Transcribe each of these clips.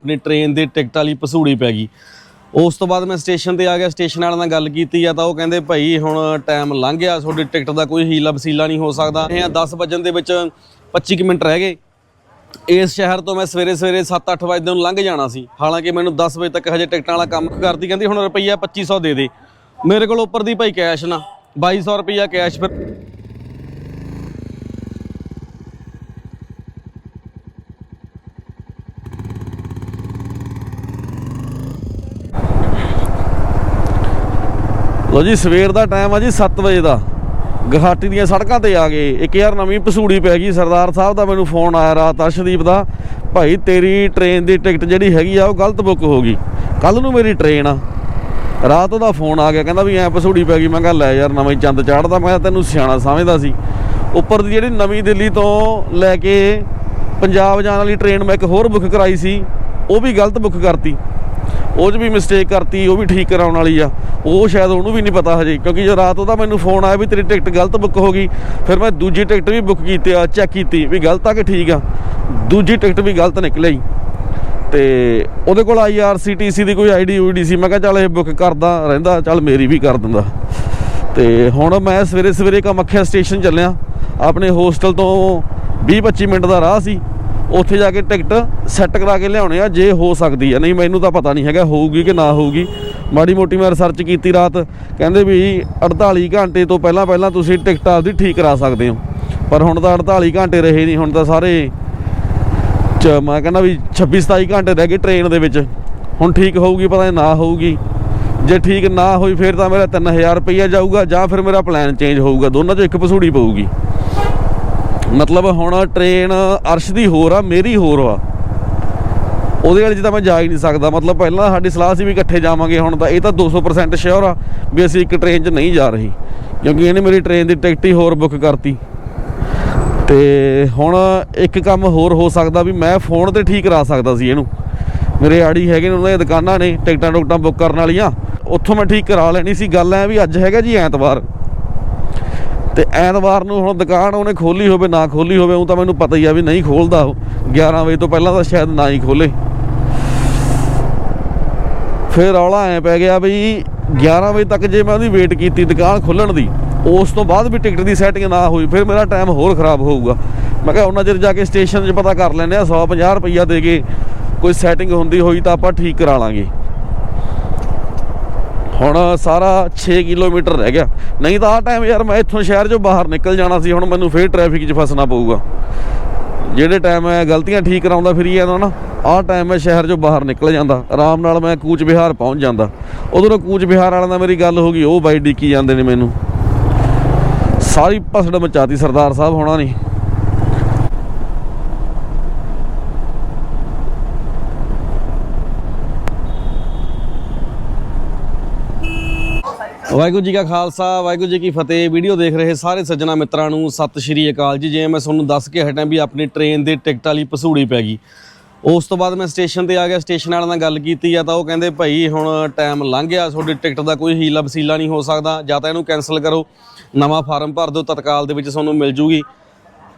ਆਪਣੀ ਟ੍ਰੇਨ ਦੇ ਟਿਕਟ ਵਾਲੀ ਪਸੂੜੀ ਪੈ ਗਈ। ਉਸ ਤੋਂ ਬਾਅਦ ਮੈਂ ਸਟੇਸ਼ਨ ਤੇ ਆ ਗਿਆ ਸਟੇਸ਼ਨ ਵਾਲਿਆਂ ਨਾਲ ਗੱਲ ਕੀਤੀ ਆ ਤਾਂ ਉਹ ਕਹਿੰਦੇ, ਭਾਈ, ਹੁਣ ਟਾਈਮ ਲੰਘ ਗਿਆ, ਤੁਹਾਡੀ ਟਿਕਟ ਦਾ ਕੋਈ ਹੀਲਾ ਵਸੀਲਾ ਨਹੀਂ ਹੋ ਸਕਦਾ। ਇਹ 10 ਵਜਣ ਦੇ ਵਿੱਚ 25 ਕੁ ਮਿੰਟ ਰਹਿ ਗਏ। ਇਸ ਸ਼ਹਿਰ ਤੋਂ ਮੈਂ ਸਵੇਰੇ ਸਵੇਰੇ 7-8 ਵਜੇ ਨੂੰ ਲੰਘ ਜਾਣਾ ਸੀ। ਹਾਲਾਂਕਿ ਮੈਨੂੰ 10 ਵਜੇ ਤੱਕ ਹਜੇ ਟਿਕਟਾਂ ਵਾਲਾ ਕੰਮ ਕਰਦੀ, ਕਹਿੰਦੀ, ਹੁਣ ਰੁਪਈਆ 2500 ਦੇ ਦੇ। ਮੇਰੇ ਕੋਲ ਉੱਪਰ ਦੀ ਭਾਈ ਕੈਸ਼ ਨਾ 2200 ਰੁਪਈਆ ਕੈਸ਼ ਫਿਰ ਲੋ ਜੀ, ਸਵੇਰ ਦਾ ਟਾਈਮ ਆ ਜੀ 7 ਵਜੇ ਦਾ। ਗੁਹਾਟੀ ਦੀਆਂ ਸੜਕਾਂ ਤੇ ਆ ਗਏ। ਇੱਕ ਯਾਰ ਨਵੀਂ ਪਸੂੜੀ ਪੈ ਗਈ, ਸਰਦਾਰ ਸਾਹਿਬ ਦਾ ਮੈਨੂੰ ਫੋਨ ਆਇਆ ਰਾਤ ਅਰਸ਼ਦੀਪ ਦਾ। ਭਾਈ, ਤੇਰੀ ਟ੍ਰੇਨ ਦੀ ਟਿਕਟ ਜਿਹੜੀ ਹੈਗੀ ਆ, ਉਹ ਗਲਤ ਬੁੱਕ ਹੋ ਗਈ। ਕੱਲ ਨੂੰ ਮੇਰੀ ਟ੍ਰੇਨ ਆ। ਰਾਤ ਉਹਦਾ ਫੋਨ ਆ ਗਿਆ, ਕਹਿੰਦਾ ਵੀ ਐ ਪਸੂੜੀ ਪੈ ਗਈ। ਮੈਂ ਕਿਹਾ, ਲੈ ਯਾਰ, ਨਵੇਂ ਚੰਦ ਚਾੜਦਾ ਮੈਂ ਤੈਨੂੰ ਸਿਆਣਾ ਸਮਝਦਾ ਸੀ। ਉੱਪਰ ਦੀ ਜਿਹੜੀ ਨਵੀਂ ਦਿੱਲੀ ਤੋਂ ਲੈ ਕੇ ਪੰਜਾਬ ਜਾਣ ਵਾਲੀ ਟ੍ਰੇਨ ਮੈਂ ਇੱਕ ਹੋਰ ਬੁੱਕ ਕਰਾਈ ਸੀ, ਉਹ ਵੀ ਗਲਤ ਬੁੱਕ ਕਰਤੀ। ਉਹ 'ਚ ਵੀ ਮਿਸਟੇਕ ਕਰਤੀ, ਉਹ ਵੀ ਠੀਕ ਕਰਾਉਣ ਵਾਲੀ ਆ। ਉਹ ਸ਼ਾਇਦ ਉਹਨੂੰ ਵੀ ਨਹੀਂ ਪਤਾ ਹਜੇ, ਕਿਉਂਕਿ ਜੋ ਰਾਤ ਉਹਦਾ ਮੈਨੂੰ ਫੋਨ ਆਇਆ ਵੀ ਤੇਰੀ ਟਿਕਟ ਗਲਤ ਬੁੱਕ ਹੋ ਗਈ, ਫਿਰ ਮੈਂ ਦੂਜੀ ਟਿਕਟ ਵੀ ਬੁੱਕ ਕੀਤੀ ਆ ਚੈੱਕ ਕੀਤੀ ਵੀ ਗਲਤ ਆ ਕਿ ਠੀਕ ਆ। ਦੂਜੀ ਟਿਕਟ ਵੀ ਗਲਤ ਨਿਕਲੀ। ਤੇ ਉਹਦੇ ਕੋਲ ਆਈਆਰਸੀਟੀਸੀ ਦੀ ਕੋਈ ਆਈਡੀ ਊਡੀ ਸੀ, ਮੈਂ ਕਿਹਾ ਚੱਲ ਇਹ ਬੁੱਕ ਕਰਦਾ ਰਹਿੰਦਾ, ਚੱਲ ਮੇਰੀ ਵੀ ਕਰ ਦਿੰਦਾ। ਤੇ ਹੁਣ ਮੈਂ ਸਵੇਰੇ ਸਵੇਰੇ ਕਮੱਖਿਆ ਸਟੇਸ਼ਨ ਚੱਲਿਆ। ਆਪਣੇ ਹੋਸਟਲ ਤੋਂ 20-25 ਮਿੰਟ ਦਾ ਰਾਹ ਸੀ। ਉੱਥੇ ਜਾ ਕੇ ਟਿਕਟ ਸੈੱਟ ਕਰਾ ਕੇ ਲਿਆਉਣੇ ਆ, ਜੇ ਹੋ ਸਕਦੀ ਆ। ਨਹੀਂ, ਮੈਨੂੰ ਤਾਂ ਪਤਾ ਨਹੀਂ ਹੈਗਾ, ਹੋਊਗੀ ਕਿ ਨਾ ਹੋਊਗੀ। ਮਾੜੀ ਮੋਟੀ ਮੈਂ ਰਿਸਰਚ ਕੀਤੀ ਰਾਤ। ਕਹਿੰਦੇ ਵੀ 48 ਘੰਟੇ ਤੋਂ ਪਹਿਲਾਂ ਪਹਿਲਾਂ ਤੁਸੀਂ ਟਿਕਟ ਆਪਦੀ ਠੀਕ ਕਰਾ ਸਕਦੇ ਹੋ। ਪਰ ਹੁਣ ਤਾਂ 48 ਘੰਟੇ ਰਹੇ ਨਹੀਂ, ਹੁਣ ਤਾਂ ਸਾਰੇ ਚ ਮੈਂ ਕਹਿੰਦਾ ਵੀ 26 27 ਘੰਟੇ ਰਹਿ ਗਏ ਟ੍ਰੇਨ ਦੇ ਵਿੱਚ। ਹੁਣ ਠੀਕ ਹੋਊਗੀ, ਪਤਾ ਨਹੀਂ ਨਾ ਹੋਊਗੀ। ਜੇ ਠੀਕ ਨਾ ਹੋਈ, ਫਿਰ ਤਾਂ ਮੇਰਾ 3000 ਰੁਪਈਆ ਜਾਊਗਾ ਜਾਂ ਫਿਰ ਮੇਰਾ ਪਲਾਨ ਚੇਂਜ ਹੋਊਗਾ। ਦੋਨਾਂ ਚੋਂ ਇੱਕ ਪਸੂੜੀ ਪਊਗੀ। ਮਤਲਬ ਹੁਣ ਟ੍ਰੇਨ ਅਰਸ਼ ਦੀ ਹੋਰ ਆ, ਮੇਰੀ ਹੋਰ ਆ ਉਹਦੇ ਵਾਲੀ 'ਚ ਤਾਂ ਮੈਂ ਜਾ ਹੀ ਨਹੀਂ ਸਕਦਾ। ਮਤਲਬ ਪਹਿਲਾਂ ਸਾਡੀ ਸਲਾਹ ਸੀ ਵੀ ਇਕੱਠੇ ਜਾਵਾਂਗੇ, ਹੁਣ ਤਾਂ ਇਹ ਤਾਂ 200% ਸ਼ੋਰ ਆ ਵੀ ਅਸੀਂ ਇੱਕ ਟ੍ਰੇਨ 'ਚ ਨਹੀਂ ਜਾ ਰਹੀ। ਕਿਉਂਕਿ ਇਹਨੇ ਮੇਰੀ ਟ੍ਰੇਨ ਦੀ ਟਿਕਟ ਹੀ ਹੋਰ ਬੁੱਕ ਕਰਤੀ। ਤੇ ਹੁਣ ਇੱਕ ਕੰਮ ਹੋਰ ਹੋ ਸਕਦਾ ਵੀ ਮੈਂ ਫੋਨ ਤੇ ਠੀਕ ਕਰਾ ਸਕਦਾ ਸੀ ਇਹਨੂੰ। ਮੇਰੇ ਆੜੀ ਹੈਗੇ ਨੇ, ਉਹਨਾਂ ਦੀਆਂ ਦੁਕਾਨਾਂ ਨੇ, ਟਿਕਟਾਂ ਟੁਕਟਾਂ ਬੁੱਕ ਕਰਨ ਵਾਲੀਆਂ। ਉੱਥੋਂ ਮੈਂ ਠੀਕ ਕਰਾ ਲੈਣੀ ਸੀ। ਗੱਲ ਐ ਵੀ ਅੱਜ ਹੈਗਾ ਜੀ ਐਤਵਾਰ। ਤੇ ਐਤਵਾਰ ਨੂੰ ਹੁਣ ਦੁਕਾਨ ਉਹਨੇ ਖੋਲੀ ਹੋਵੇ, ਨਾ ਖੋਲੀ ਹੋਵੇ, ਉਹ ਤਾਂ ਮੈਨੂੰ ਪਤਾ ਹੀ ਆ ਵੀ ਨਹੀਂ ਖੋਲਦਾ ਉਹ। 11 ਵਜੇ ਤੋਂ ਪਹਿਲਾਂ ਤਾਂ ਸ਼ਾਇਦ ਨਾ ਹੀ ਖੋਲੇ। ਫਿਰ ਰੌਲਾ ਐ ਪੈ ਗਿਆ ਵੀ 11 ਵਜੇ ਤੱਕ ਜੇ ਮੈਂ ਉਹਦੀ ਵੇਟ ਕੀਤੀ ਦੁਕਾਨ ਖੁੱਲਣ ਦੀ, ਉਸ ਤੋਂ ਬਾਅਦ ਵੀ ਟਿਕਟ ਦੀ ਸੈਟਿੰਗ ਨਾ ਹੋਈ, ਫਿਰ ਮੇਰਾ ਟਾਈਮ ਹੋਰ ਖਰਾਬ ਹੋਊਗਾ। ਮੈਂ ਕਿਹਾ ਉਹਨਾਂ ਚਿਰ ਜਾ ਕੇ ਸਟੇਸ਼ਨ 'ਚ ਪਤਾ ਕਰ ਲੈਂਦੇ ਆ 150 ਰੁਪਈਆ ਦੇ ਕੇ ਕੋਈ ਸੈਟਿੰਗ ਹੁੰਦੀ ਹੋਈ ਤਾਂ ਆਪਾਂ ਠੀਕ ਕਰਾ ਲਾਂਗੇ। ਹੁਣ ਸਾਰਾ 6 ਕਿਲੋਮੀਟਰ ਰਹਿ ਗਿਆ। ਨਹੀਂ ਤਾਂ ਆਹ ਟਾਈਮ ਯਾਰ ਮੈਂ ਇੱਥੋਂ ਸ਼ਹਿਰ 'ਚੋਂ ਬਾਹਰ ਨਿਕਲ ਜਾਣਾ ਸੀ, ਹੁਣ ਮੈਨੂੰ ਫੇਰ ਟ੍ਰੈਫਿਕ 'ਚ ਫਸਣਾ ਪਊਗਾ। ਜਿਹੜੇ ਟਾਈਮ ਮੈਂ ਗਲਤੀਆਂ ਠੀਕ ਕਰਾਉਂਦਾ ਫਿਰੀ ਜਾਂਦਾ ਨਾ, ਆਹ ਟਾਈਮ ਮੈਂ ਸ਼ਹਿਰ 'ਚੋਂ ਬਾਹਰ ਨਿਕਲ ਜਾਂਦਾ, ਆਰਾਮ ਨਾਲ ਮੈਂ ਕੂਚ ਬਿਹਾਰ ਪਹੁੰਚ ਜਾਂਦਾ। ਉਧਰੋਂ ਕੂਚ ਬਿਹਾਰ ਵਾਲਿਆਂ ਨਾਲ ਮੇਰੀ ਗੱਲ ਹੋ ਗਈ, ਉਹ ਬਾਈ ਡਿੱਕੀ ਜਾਂਦੇ ਨੇ ਮੈਨੂੰ। ਸਾਰੀ ਪਸੜ ਮਚਾਤੀ ਸਰਦਾਰ ਸਾਹਿਬ ਹੋਣਾ ਨਹੀਂ। ਵਾਹਿਗੁਰੂ ਜੀ ਕਾ ਖਾਲਸਾ, ਵਾਹਿਗੁਰੂ ਜੀ ਕੀ ਫਤਿਹ। ਵੀਡੀਓ ਦੇਖ ਰਹੇ ਸਾਰੇ ਸੱਜਣਾ ਮਿੱਤਰਾਂ ਨੂੰ ਸਤਿ ਸ਼੍ਰੀ ਅਕਾਲ ਜੀ। ਜਿਵੇਂ ਮੈਂ ਤੁਹਾਨੂੰ ਦੱਸ ਕੇ ਹਟਾਂ ਵੀ ਆਪਣੀ ਟ੍ਰੇਨ ਦੇ ਟਿਕਟਾਂ ਲਈ ਪਸੂੜੀ ਪੈ ਗਈ। ਉਸ ਤੋਂ ਬਾਅਦ ਮੈਂ ਸਟੇਸ਼ਨ ਤੇ ਆ ਗਿਆ, ਸਟੇਸ਼ਨ ਵਾਲਿਆਂ ਨਾਲ ਗੱਲ ਕੀਤੀ ਆ ਤਾਂ ਉਹ ਕਹਿੰਦੇ, ਭਾਈ ਹੁਣ ਟਾਈਮ ਲੰਘ ਗਿਆ, ਤੁਹਾਡੀ ਟਿਕਟ ਦਾ ਕੋਈ ਹੀਲਾ ਵਸੀਲਾ ਨਹੀਂ ਹੋ ਸਕਦਾ। ਜਾਂ ਤਾਂ ਇਹਨੂੰ ਕੈਨਸਲ ਕਰੋ। ਨਵਾਂ ਫਾਰਮ ਭਰ ਦਿਓ, ਤਤਕਾਲ ਦੇ ਵਿੱਚ ਤੁਹਾਨੂੰ ਮਿਲ ਜੂਗੀ।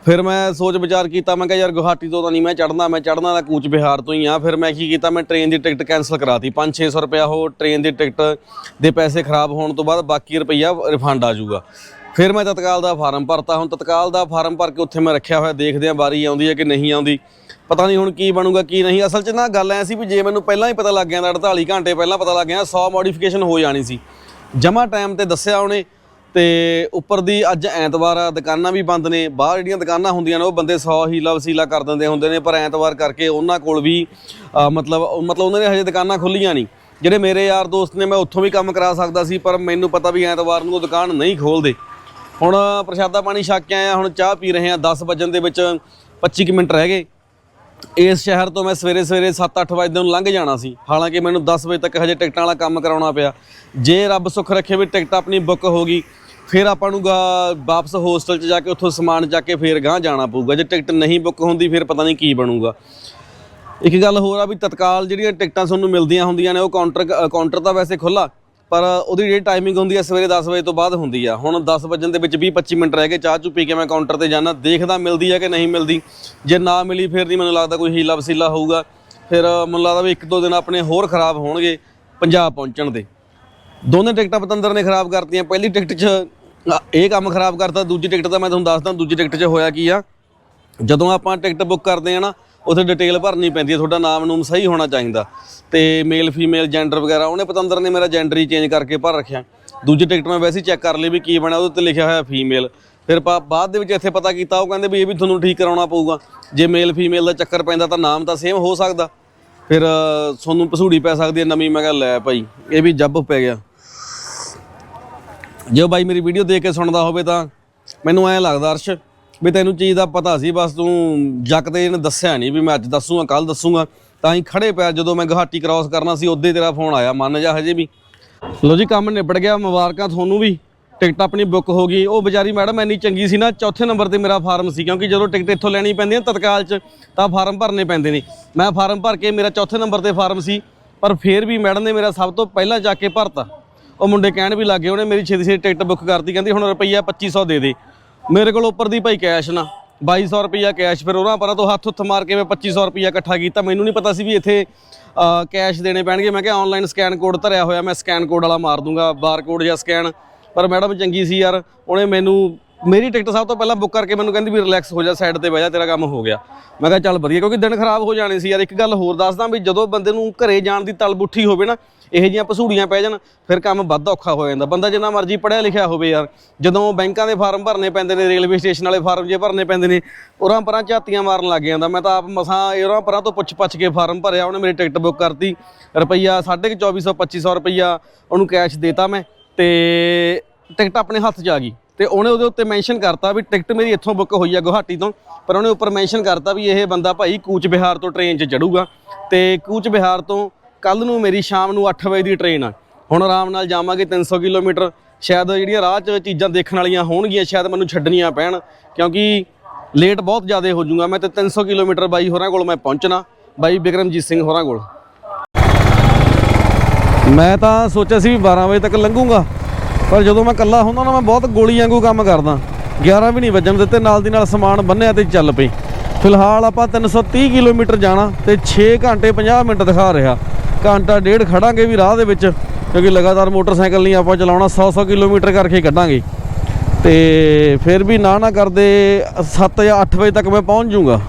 ਫਿਰ ਮੈਂ ਸੋਚ ਵਿਚਾਰ ਕੀਤਾ, ਮੈਂ ਕਿਹਾ ਯਾਰ ਗੁਹਾਟੀ ਤੋਂ ਤਾਂ ਨਹੀਂ ਮੈਂ ਚੜਨਾ ਮੈਂ ਚੜਨਾ ਤਾਂ ਕੂਚ ਬਿਹਾਰ ਤੋਂ ਹੀ ਆ। ਫਿਰ ਮੈਂ ਕੀ ਕੀਤਾ, ਮੈਂ ਟ੍ਰੇਨ ਦੀ ਟਿਕਟ ਕੈਨਸਲ ਕਰਾਤੀ। 5-600 ਰੁਪਇਆ ਉਹ ਟ੍ਰੇਨ ਦੀ ਟਿਕਟ ਦੇ ਪੈਸੇ ਖਰਾਬ ਹੋਣ ਤੋਂ ਬਾਅਦ ਬਾਕੀ ਰੁਪਈਆ ਰਿਫੰਡ ਆ ਜਾਊਗਾ। ਫਿਰ ਮੈਂ ਤਤਕਾਲ ਦਾ ਫਾਰਮ ਭਰਤਾ। ਹੁਣ ਤਤਕਾਲ ਦਾ ਫਾਰਮ ਭਰ ਕੇ ਉੱਥੇ ਮੈਂ ਰੱਖਿਆ ਹੋਇਆ, ਦੇਖਦੇ ਆ ਵਾਰੀ ਆਉਂਦੀ ਹੈ ਕਿ ਨਹੀਂ ਆਉਂਦੀ। ਪਤਾ ਨਹੀਂ ਹੁਣ ਕੀ ਬਣੂਗਾ, ਕੀ ਨਹੀਂ। ਅਸਲ 'ਚ ਨਾ ਗੱਲ ਐ ਸੀ ਵੀ ਜੇ ਮੈਨੂੰ ਪਹਿਲਾਂ ਹੀ ਪਤਾ ਲੱਗ ਗਿਆ ਤਾਂ 48 ਘੰਟੇ ਪਹਿਲਾਂ ਪਤਾ ਲੱਗ ਗਿਆ 100 ਮੋਡੀਫਿਕੇਸ਼ਨ ਹੋ ਜਾਣੀ ਸੀ। ਜਮਾ ਟਾਈਮ ਤੇ ਦੱਸਿਆ ਉਹਨੇ ਤੇ ਉੱਪਰ ਦੀ ਅੱਜ ਐਤਵਾਰ ਆ, ਦੁਕਾਨਾਂ ਵੀ ਬੰਦ ਨੇ, ਬਾਹਰ ਜਿਹੜੀਆਂ ਦੁਕਾਨਾਂ ਹੁੰਦੀਆਂ ਨੇ, ਉਹ ਬੰਦੇ 100 ਹੀਲਾ ਵਸੀਲਾ ਕਰ ਦਿੰਦੇ ਹੁੰਦੇ ਨੇ, ਪਰ ਐਤਵਾਰ ਕਰਕੇ ਉਹਨਾਂ ਕੋਲ ਵੀ ਮਤਲਬ ਮਤਲਬ ਉਹਨਾਂ ਨੇ ਹਜੇ ਦੁਕਾਨਾਂ ਖੁੱਲੀਆਂ ਨਹੀਂ। ਜਿਹੜੇ ਮੇਰੇ ਯਾਰ ਦੋਸਤ ਨੇ, ਮੈਂ ਉੱਥੋਂ ਵੀ ਕੰਮ ਕਰਾ ਸਕਦਾ ਸੀ, ਪਰ ਮੈਨੂੰ ਪਤਾ ਵੀ ਐਤਵਾਰ ਨੂੰ ਉਹ ਦੁਕਾਨ ਨਹੀਂ ਖੋਲਦੇ ਹੁਣ ਪ੍ਰਸ਼ਾਦਾ ਪਾਣੀ ਛਕ ਕੇ ਆਇਆ, ਹੁਣ ਚਾਹ ਪੀ ਰਹੇ ਆ 10 ਵਜਣ ਦੇ ਵਿੱਚ 25 ਕੁ ਮਿੰਟ ਰਹਿ ਗਏ। ਇਸ ਸ਼ਹਿਰ ਤੋਂ ਮੈਂ ਸਵੇਰੇ ਸਵੇਰੇ 7-8 ਵਜੇ ਨੂੰ ਲੰਘ ਜਾਣਾ ਸੀ। ਹਾਲਾਂਕਿ ਮੈਨੂੰ 10 ਵਜੇ ਤੱਕ ਹਜੇ ਟਿਕਟਾਂ ਵਾਲਾ ਕੰਮ ਕਰਾਉਣਾ ਪਿਆ। ਜੇ ਰੱਬ ਸੁੱਖ ਰੱਖੇ ਵੀ ਟਿਕਟ ਆਪਣੀ ਬੁੱਕ ਹੋ ਗਈ, ਫਿਰ ਆਪਾਂ ਨੂੰ ਗਾ- ਵਾਪਸ ਹੋਸਟਲ 'ਚ ਜਾ ਕੇ ਉੱਥੋਂ ਸਮਾਨ ਚੱਕ ਕੇ ਫੇਰ ਗਾਂਹ ਜਾਣਾ ਪਊਗਾ। ਜੇ ਟਿਕਟ ਨਹੀਂ ਬੁੱਕ ਹੁੰਦੀ, ਫਿਰ ਪਤਾ ਨਹੀਂ ਕੀ ਬਣੂਗਾ। ਇੱਕ ਗੱਲ ਹੋਰ ਆ ਵੀ ਤਤਕਾਲ ਜਿਹੜੀਆਂ ਟਿਕਟਾਂ ਤੁਹਾਨੂੰ ਮਿਲਦੀਆਂ ਹੁੰਦੀਆਂ ਨੇ, ਉਹ ਕਾਊਂਟਰ ਕਾਊਂਟਰ ਤਾਂ ਵੈਸੇ ਖੁੱਲਾ ਪਰ ਉਹਦੀ ਜਿਹੜੀ ਟਾਈਮਿੰਗ ਹੁੰਦੀ ਹੈ ਸਵੇਰੇ 10 ਵਜੇ ਤੋਂ ਬਾਅਦ ਹੁੰਦੀ ਆ। ਹੁਣ 10 ਵਜਣ ਦੇ ਵਿੱਚ 20 25 ਮਿੰਟ ਰਹਿ ਗਏ, ਚਾਹ ਚੂ ਪੀ ਕੇ ਮੈਂ ਕਾਊਂਟਰ ਤੇ ਜਾਣਾ ਦੇਖਦਾ ਮਿਲਦੀ ਹੈ ਕਿ ਨਹੀਂ ਮਿਲਦੀ। ਜੇ ਨਾ ਮਿਲੀ ਫਿਰ ਨਹੀਂ ਮੈਨੂੰ ਲੱਗਦਾ ਕੋਈ ਹੀਲਾ ਵਸੀਲਾ ਹੋਊਗਾ। ਫਿਰ ਮੈਨੂੰ ਲੱਗਦਾ ਵੀ ਇੱਕ ਦੋ ਦਿਨ ਆਪਣੇ ਹੋਰ ਖਰਾਬ ਹੋਣਗੇ ਪੰਜਾਬ ਪਹੁੰਚਣ ਦੇ। ਦੋਨੇ ਟਿਕਟਾਂ ਪਤੰਦਰ ਨੇ ਖਰਾਬ ਕਰਤੀਆਂ। ਪਹਿਲੀ ਟਿਕਟ 'ਚ ਇਹ ਕੰਮ ਖਰਾਬ ਕਰਤਾ, ਦੂਜੀ ਟਿਕਟ ਤਾਂ ਮੈਂ ਤੁਹਾਨੂੰ ਦੱਸਦਾ, ਦੂਜੀ ਟਿਕਟ 'ਚ ਹੋਇਆ ਕੀ ਆ? ਜਦੋਂ ਆਪਾਂ ਟਿਕਟ ਬੁੱਕ ਕਰਦੇ ਆ ਨਾ ਉੱਥੇ ਡਿਟੇਲ ਭਰਨੀ ਪੈਂਦੀ ਹੈ, ਤੁਹਾਡਾ ਨਾਮ ਨੂਮ ਸਹੀ ਹੋਣਾ ਚਾਹੀਦਾ। ਤੇ ਮੇਲ ਫੀਮੇਲ ਜੈਂਡਰ ਵਗੈਰਾ, ਉਹਨੇ ਪਤੰਦਰ ਨੇ ਮੇਰਾ ਜੈਂਡਰ ਹੀ ਚੇਂਜ ਕਰਕੇ ਭਰ ਰੱਖਿਆ। ਦੂਜੀ ਟਿਕਟ ਮੈਂ ਵੈਸੇ ਚੈੱਕ ਕਰ ਲਈ ਵੀ ਕੀ ਬਣਿਆ, ਉਹਦੇ ਉੱਤੇ ਲਿਖਿਆ ਹੋਇਆ ਫੀਮੇਲ ਫਿਰ ਪਾ- ਬਾਅਦ ਦੇ ਵਿੱਚ ਇੱਥੇ ਪਤਾ ਕੀਤਾ, ਉਹ ਕਹਿੰਦੇ ਵੀ ਇਹ ਵੀ ਤੁਹਾਨੂੰ ਠੀਕ ਕਰਾਉਣਾ ਪਊਗਾ। ਜੇ ਮੇਲ ਫੀਮੇਲ ਦਾ ਚੱਕਰ ਪੈਂਦਾ ਤਾਂ ਨਾਮ ਤਾਂ ਸੇਮ ਹੋ ਸਕਦਾ। ਫਿਰ ਤੁਹਾਨੂੰ ਪਸੂੜੀ ਪੈ ਸਕਦੀ ਹੈ ਨਵੀਂ, ਮੈਂ ਕਿਹਾ ਲੈ ਭਾਈ, ਇਹ ਵੀ ਜੱਬ ਪੈ ਗਿਆ। ਜੇ ਉਹ ਬਾਈ ਮੇਰੀ ਵੀਡੀਓ ਦੇਖ ਕੇ ਸੁਣਦਾ ਹੋਵੇ ਤਾਂ ਮੈਨੂੰ ਐਂ ਲੱਗਦਾ, ਅਰਸ਼ ਵੀ ਤੈਨੂੰ ਚੀਜ਼ ਦਾ ਪਤਾ ਸੀ, ਬਸ ਤੂੰ ਜੱਕ ਤੇ ਇਹਨੇ ਦੱਸਿਆ ਨਹੀਂ ਵੀ ਮੈਂ ਅੱਜ ਦੱਸੂਗਾ ਕੱਲ ਦੱਸੂਗਾ। ਤਾਂ ਹੀ ਖੜੇ ਪਿਆ, ਜਦੋਂ ਮੈਂ ਗੁਹਾਟੀ ਕ੍ਰਾਸ ਕਰਨਾ ਸੀ, ਉਦੋਂ ਹੀ ਤੇਰਾ ਫੋਨ ਆਇਆ, ਮੰਨ ਜਾ ਹਜੇ ਵੀ। ਲੋ ਜੀ, ਕੰਮ ਨਿਬੜ ਗਿਆ, ਮੁਬਾਰਕਾਂ ਤੁਹਾਨੂੰ ਵੀ। ਟਿਕਟ ਆਪਣੀ ਬੁੱਕ ਹੋ ਗਈ। ਉਹ ਵਿਚਾਰੀ ਮੈਡਮ ਇੰਨੀ ਚੰਗੀ ਸੀ ਨਾ, ਚੌਥੇ ਨੰਬਰ ਤੇ ਮੇਰਾ ਫਾਰਮ ਸੀ, ਕਿਉਂਕਿ ਜਦੋਂ ਟਿਕਟ ਇੱਥੋਂ ਲੈਣੀ ਪੈਂਦੀ ਹੈ ਤਤਕਾਲ 'ਚ, ਤਾਂ ਫਾਰਮ ਭਰਨੇ ਪੈਂਦੇ ਨੇ। ਮੈਂ ਫਾਰਮ ਭਰ ਕੇ ਮੇਰਾ ਚੌਥੇ ਨੰਬਰ ਤੇ ਫਾਰਮ ਸੀ, ਪਰ ਫੇਰ ਵੀ ਮੈਡਮ ਨੇ ਮੇਰਾ ਸਭ ਤੋਂ ਪਹਿਲਾਂ ਜਾ ਕੇ ਭਰਤਾ। ਉਹ ਮੁੰਡੇ ਕਹਿਣ ਵੀ ਲੱਗੇ ਉਹਨੇ ਮੇਰੀ ਛੇਤੀ ਛੇਤੀ ਟਿਕਟ ਬੁੱਕ ਕਰਤੀ, ਕਹਿੰਦੀ ਹੁਣ ਰੁਪਈਆ 2500 ਦੇ ਦੇ। ਮੇਰੇ ਕੋਲ ਉੱਪਰ ਦੀ ਭਾਈ ਕੈਸ਼ ਨਾ। 2200 ਰੁਪਈਆ ਕੈਸ਼ ਫਿਰ ਉਹਨਾਂ ਪਰਾਂ ਤੋਂ ਹੱਥ ਹੁੱਥ ਮਾਰ ਕੇ ਮੈਂ 2500 ਰੁਪਈਆ ਇਕੱਠਾ ਕੀਤਾ। ਮੈਨੂੰ ਨਹੀਂ ਪਤਾ ਸੀ ਵੀ ਇੱਥੇ ਕੈਸ਼ ਦੇਣੇ ਪੈਣਗੇ। ਮੈਂ ਕਿਹਾ ਆਨਲਾਈਨ ਸਕੈਨ ਕੋਡ ਧਰਿਆ ਹੋਇਆ, ਮੈਂ ਸਕੈਨ ਕੋਡ ਵਾਲਾ ਮਾਰ ਦੂੰਗਾ ਬਾਰ ਕੋਡ ਜਾਂ ਸਕੈਨ ਪਰ ਮੈਡਮ ਚੰਗੀ ਸੀ ਯਾਰ। ਉਹਨੇ ਮੈਨੂੰ ਮੇਰੀ ਟਿਕਟ ਸਭ ਤੋਂ ਪਹਿਲਾਂ ਬੁੱਕ ਕਰਕੇ ਮੈਨੂੰ ਕਹਿੰਦੀ ਵੀ ਰਿਲੈਕਸ ਹੋ ਜਾ ਸਾਈਡ ਤੇ ਬਹਿ ਜਾ, ਤੇਰਾ ਕੰਮ ਹੋ ਗਿਆ। ਮੈਂ ਕਿਹਾ ਚੱਲ ਵਧੀਆ, ਕਿਉਂਕਿ ਦਿਨ ਖਰਾਬ ਹੋ ਜਾਣੇ ਸੀ ਯਾਰ, ਇੱਕ ਗੱਲ ਹੋਰ ਦੱਸਦਾ ਵੀ ਜਦੋਂ ਬੰਦੇ ਨੂੰ ਘਰੇ ਜਾਣ ਦੀ ਤਲਬੁੱਠੀ ਹੋਵੇ ਨਾ, ਇਹੋ ਜਿਹੀਆਂ ਪਸੂੜੀਆਂ ਪੈ ਜਾਣ, ਫਿਰ ਕੰਮ ਵੱਧ ਔਖਾ ਹੋ ਜਾਂਦਾ। ਬੰਦਾ ਜਿੰਨਾ ਮਰਜ਼ੀ ਪੜ੍ਹਿਆ ਲਿਖਿਆ ਹੋਵੇ ਯਾਰ, ਜਦੋਂ ਬੈਂਕਾਂ ਦੇ ਫਾਰਮ ਭਰਨੇ ਪੈਂਦੇ ਨੇ, ਰੇਲਵੇ ਸਟੇਸ਼ਨ ਵਾਲੇ ਫਾਰਮ ਜੇ ਭਰਨੇ ਪੈਂਦੇ ਨੇ, ਉਰਾਂ ਪਰਾਂ ਝਾਤੀਆਂ ਮਾਰਨ ਲੱਗ ਜਾਂਦਾ। ਮੈਂ ਤਾਂ ਆਪ ਮਸਾਂ ਉਰਾਂ ਪਰਾਂ ਤੋਂ ਪੁੱਛ ਪੱਛ ਕੇ ਫਾਰਮ ਭਰਿਆ, ਉਹਨੇ ਮੇਰੀ ਟਿਕਟ ਬੁੱਕ ਕਰਤੀ, ਰੁਪਈਆ 2450 2500 ਰੁਪਈਆ ਉਹਨੂੰ ਕੈਸ਼ ਦੇਤਾ ਮੈਂ, ਤੇ ਟਿਕਟ ਆਪਣੇ ਹੱਥ 'ਚ ਆ ਗਈ। ਤੇ ਉਹਨੇ ਉਹਦੇ ਉੱਤੇ ਮੈਂਸ਼ਨ ਕਰਤਾ ਵੀ ਟਿਕਟ ਮੇਰੀ ਇੱਥੋਂ ਬੁੱਕ ਹੋਈ ਆ ਗੁਹਾਟੀ ਤੋਂ, ਪਰ ਉਹਨੇ ਉੱਪਰ ਮੈਂਸ਼ਨ ਕਰਤਾ ਵੀ ਇਹ ਬੰਦਾ ਭਾਈ ਕੂਚ ਬਿਹਾਰ ਤੋਂ ਟ੍ਰੇਨ 'ਚ ਚੜੂਗਾ। ਤੇ ਕੂਚ ਬਿਹਾਰ ਤੋਂ ਕੱਲ ਨੂੰ ਮੇਰੀ ਸ਼ਾਮ ਨੂੰ 8 ਵਜੇ ਦੀ ਟ੍ਰੇਨ ਆ। ਹੁਣ ਆਰਾਮ ਨਾਲ ਜਾਵਾਂਗੇ 300 ਕਿਲੋਮੀਟਰ। ਸ਼ਾਇਦ ਜਿਹੜੀਆਂ ਰਾਹ 'ਚ ਚੀਜ਼ਾਂ ਦੇਖਣ ਵਾਲੀਆਂ ਹੋਣਗੀਆਂ, ਸ਼ਾਇਦ ਮੈਨੂੰ ਛੱਡਣੀਆਂ ਪੈਣ, ਕਿਉਂਕਿ ਲੇਟ ਬਹੁਤ ਜ਼ਿਆਦਾ ਹੋ ਜਾਊਗਾ। ਮੈਂ ਤੇ 300 ਕਿਲੋਮੀਟਰ ਬਾਈ ਹੋਰਾਂ ਕੋਲ ਮੈਂ ਪਹੁੰਚਣਾ, ਬਾਈ ਬਿਕਰਮਜੀਤ ਸਿੰਘ ਹੋਰਾਂ ਕੋਲ। ਮੈਂ ਤਾਂ ਸੋਚਿਆ ਸੀ ਵੀ 12 ਵਜੇ ਤੱਕ ਲੰਘੂਗਾ। ਪਰ ਜਦੋਂ ਮੈਂ ਇਕੱਲਾ ਹੁੰਦਾ ਨਾ, ਮੈਂ ਬਹੁਤ ਗੋਲੀ ਵਾਂਗੂ ਕੰਮ ਕਰਦਾ। 11 ਵੀ ਨਹੀਂ ਵੱਜਣ ਦਿੱਤੇ, ਨਾਲ ਦੀ ਨਾਲ ਸਮਾਨ ਬੰਨਿਆ ਤੇ ਚੱਲ ਪਈ। ਫਿਲਹਾਲ ਆਪਾਂ 330 ਕਿਲੋਮੀਟਰ ਜਾਣਾ ਤੇ 6 ਘੰਟੇ 50 ਮਿੰਟ ਦਿਖਾ ਰਿਹਾ। ਘੰਟਾ ਡੇਢ ਖੜਾਂਗੇ ਵੀ ਰਾਹ ਦੇ ਵਿੱਚ, ਕਿਉਂਕਿ ਲਗਾਤਾਰ ਮੋਟਰਸਾਈਕਲ ਨਹੀਂ ਆਪਾਂ ਚਲਾਉਣਾ 100-100 ਕਿਲੋਮੀਟਰ ਕਰਕੇ ਕੱਢਾਂਗੇ। ਤੇ ਫਿਰ ਵੀ ਨਾ ਨਾ ਕਰਦੇ 7 ਜਾਂ 8 ਵਜੇ ਤੱਕ ਮੈਂ ਪਹੁੰਚ ਜਾਊਂਗਾ।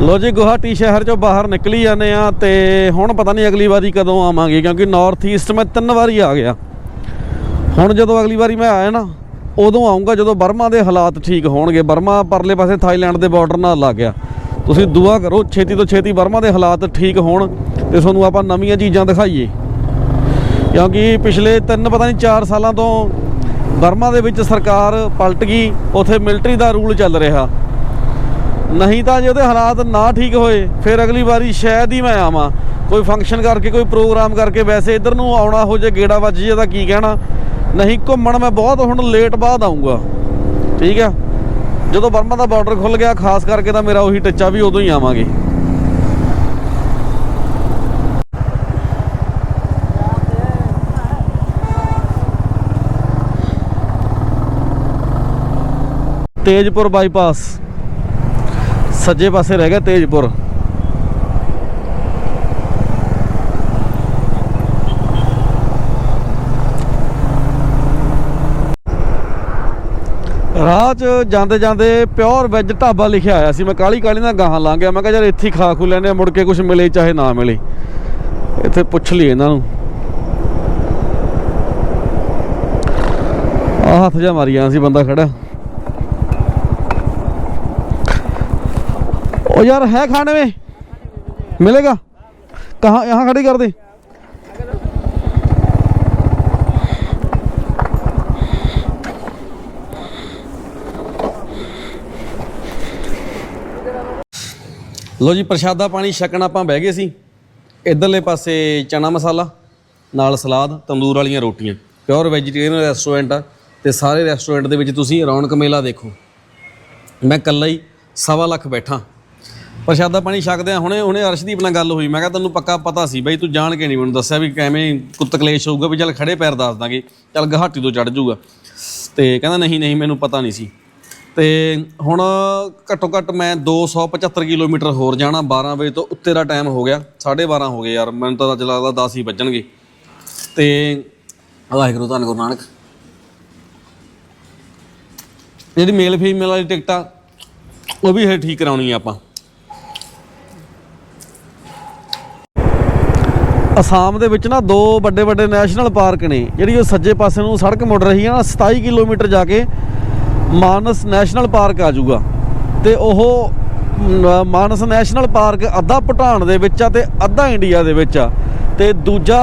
ਲੋ ਜੀ, ਗੁਹਾਟੀ ਸ਼ਹਿਰ ਚੋਂ ਬਾਹਰ ਨਿਕਲੀ ਜਾਂਦੇ ਆ ਤੇ ਹੁਣ ਪਤਾ ਨਹੀਂ ਅਗਲੀ ਵਾਰੀ ਕਦੋਂ ਆਵਾਂਗੇ, ਕਿਉਂਕਿ ਨਾਰਥ ਈਸਟ ਮੈਂ ਤਿੰਨ ਵਾਰੀ ਆ ਗਿਆ। ਹੁਣ ਜਦੋਂ ਅਗਲੀ ਵਾਰੀ ਮੈਂ ਆਇਆ ਨਾ, ਉਦੋਂ ਆਉਂਗਾ ਜਦੋਂ ਬਰਮਾ ਦੇ ਹਾਲਾਤ ਠੀਕ ਹੋਣਗੇ। ਬਰਮਾ ਪਰਲੇ ਪਾਸੇ ਥਾਈਲੈਂਡ ਦੇ ਬਾਰਡਰ ਨਾਲ ਲੱਗ ਗਿਆ। ਤੁਸੀਂ ਦੁਆ ਕਰੋ, ਛੇਤੀ ਤੋਂ ਛੇਤੀ ਬਰਮਾ ਦੇ ਹਾਲਾਤ ਠੀਕ ਹੋਣ ਤੇ ਤੁਹਾਨੂੰ ਆਪਾਂ ਨਵੀਆਂ ਚੀਜ਼ਾਂ ਦਿਖਾਈਏ। ਕਿਉਂਕਿ ਪਿਛਲੇ ਤਿੰਨ, ਪਤਾ ਨਹੀਂ 4 ਸਾਲਾਂ ਤੋਂ ਬਰਮਾ ਦੇ ਵਿੱਚ ਸਰਕਾਰ ਪਲਟ ਗਈ, ਉਥੇ ਮਿਲਟਰੀ ਦਾ ਰੂਲ ਚੱਲ ਰਿਹਾ। ਨਹੀਂ ਤਾਂ ਜੇ ਉਹਦੇ ਹਾਲਾਤ ਨਾ ਠੀਕ ਹੋਏ, ਫਿਰ ਅਗਲੀ ਵਾਰੀ ਸ਼ਾਇਦ ਹੀ ਮੈਂ ਆਵਾਂ। ਕੋਈ ਫੰਕਸ਼ਨ ਕਰਕੇ, ਕੋਈ ਪ੍ਰੋਗਰਾਮ ਕਰਕੇ ਵੈਸੇ ਇੱਧਰ ਨੂੰ ਆਉਣਾ ਹੋ ਜੇ, ਗੇੜਾ ਵੱਜ ਜੇ ਤਾਂ ਕੀ ਕਹਿਣਾ। ਨਹੀਂ ਘੁੰਮਣ ਮੈਂ ਬਹੁਤ, ਹੁਣ ਲੇਟ ਬਾਅਦ ਆਉਂਗਾ ਠੀਕ ਆ? ਜਦੋਂ ਬਰਮਾ ਦਾ ਬਾਰਡਰ ਖੁੱਲ ਗਿਆ, ਖਾਸ ਕਰਕੇ ਤਾਂ ਮੇਰਾ ਉਹੀ ਟੱਚਾ ਵੀ ਉਦੋਂ ਹੀ ਆਵਾਂਗੇ। ਤੇਜਪੁਰ ਬਾਈਪਾਸ ਸੱਜੇ ਪਾਸੇ ਰਹਿ ਗਿਆ ਤੇਜਪੁਰ। ਰਾਹ 'ਚ ਜਾਂਦੇ ਜਾਂਦੇ ਪਿਓਰ ਵੈਜ ਢਾਬਾ ਲਿਖਿਆ ਆਇਆ ਸੀ। ਮੈਂ ਕਾਲੀ ਕਾਲੀ ਨਾਲ ਗਾਹਾਂ ਲੰਘ ਗਿਆ। ਮੈਂ ਕਿਹਾ ਯਾਰ ਇੱਥੇ ਹੀ ਖਾ ਖੂ ਲੈਨੇ ਆ, ਮੁੜ ਕੇ ਕੁਝ ਮਿਲੇ ਚਾਹੇ ਨਾ ਮਿਲੇ। ਇੱਥੇ ਪੁੱਛ ਲਈ ਇਹਨਾਂ ਨੂੰ। ਆ ਹੱਥ ਜਾ ਮਾਰੀ ਗਿਆ ਸੀ ਬੰਦਾ ਖੜਾ ओ यार है खाने में मिलेगा कहाँ यहाँ खड़ी कर दे ਲੋ ਜੀ ਪ੍ਰਸ਼ਾਦਾ ਪਾਣੀ ਛਕਣ ਆਪਾਂ ਬਹਿ ਗਏ ਸੀ ਇਧਰਲੇ ਪਾਸੇ ਚਨਾ ਮਸਾਲਾ ਨਾਲ ਸਲਾਦ ਤੰਦੂਰ ਵਾਲੀਆਂ ਰੋਟੀਆਂ ਪਿਓਰ ਵੈਜੀਟੇਰੀਅਨ ਰੈਸਟੋਰੈਂਟ ਆ ਤੇ ਸਾਰੇ ਰੈਸਟੋਰੈਂਟ ਦੇ ਵਿੱਚ ਤੁਸੀਂ ਰੌਣਕ ਮੇਲਾ ਦੇਖੋ ਮੈਂ ਇਕੱਲਾ ਹੀ ਸਵਾ ਲੱਖ ਬੈਠਾ ਪ੍ਰਸ਼ਾਦਾ ਪਾਣੀ ਛਕਦੇ ਆ ਹੁਣੇ ਹੁਣੇ ਅਰਸ਼ਦੀਪ ਨਾਲ ਗੱਲ ਹੋਈ। ਮੈਂ ਕਿਹਾ ਤੈਨੂੰ ਪੱਕਾ ਪਤਾ ਸੀ ਬਈ, ਤੂੰ ਜਾਣ ਕੇ ਨਹੀਂ ਮੈਨੂੰ ਦੱਸਿਆ ਵੀ ਕਿਵੇਂ ਕੁੱਤ ਕਲੇਸ਼ ਹੋਊਗਾ ਵੀ ਚੱਲ ਖੜੇ ਪੈਰ ਦੱਸ ਦਾਂਗੇ, ਚੱਲ ਗਹਾਟੀ ਤੋਂ ਚੜ ਜਾਊਗਾ। ਤੇ ਕਹਿੰਦਾ ਨਹੀਂ ਨਹੀਂ, ਮੈਨੂੰ ਪਤਾ ਨਹੀਂ ਸੀ। ਤੇ ਹੁਣ ਘੱਟੋ ਘੱਟ ਮੈਂ 275 ਕਿਲੋਮੀਟਰ ਹੋਰ ਜਾਣਾ 12 ਵਜੇ ਤੋਂ ਉੱਤੇ ਦਾ ਟਾਈਮ ਹੋ ਗਿਆ 12:30 ਹੋ ਗਏ ਯਾਰ, ਮੈਨੂੰ ਤਾਂ ਅੱਜ ਲੱਗਦਾ 10 ਹੀ ਵੱਜਣਗੇ। ਤੇ ਵਾਹਿਗੁਰੂ, ਧੰਨ ਗੁਰੂ ਨਾਨਕ। ਜਿਹੜੀ ਮੇਲ ਫੀਮੇਲ ਵਾਲੀ ਟਿਕਟ ਆ ਉਹ ਵੀ ਇਹ ਠੀਕ ਕਰਾਉਣੀ ਆ ਆਪਾਂ। ਅਸਾਮ ਦੇ ਵਿੱਚ ਨਾ ਦੋ ਵੱਡੇ ਵੱਡੇ ਨੈਸ਼ਨਲ ਪਾਰਕ ਨੇ, ਜਿਹੜੀ ਉਹ ਸੱਜੇ ਪਾਸੇ ਨੂੰ ਸੜਕ ਮੁੜ ਰਹੀ ਆ ਨਾ 27 ਕਿਲੋਮੀਟਰ ਜਾ ਕੇ ਮਾਨਸ ਨੈਸ਼ਨਲ ਪਾਰਕ ਆ ਜਾਊਗਾ। ਤੇ ਉਹ ਮਾਨਸ ਨੈਸ਼ਨਲ ਪਾਰਕ ਅੱਧਾ ਭੂਟਾਨ ਦੇ ਵਿੱਚ ਆ ਤੇ ਅੱਧਾ ਇੰਡੀਆ ਦੇ ਵਿੱਚ ਆ। ਤੇ ਦੂਜਾ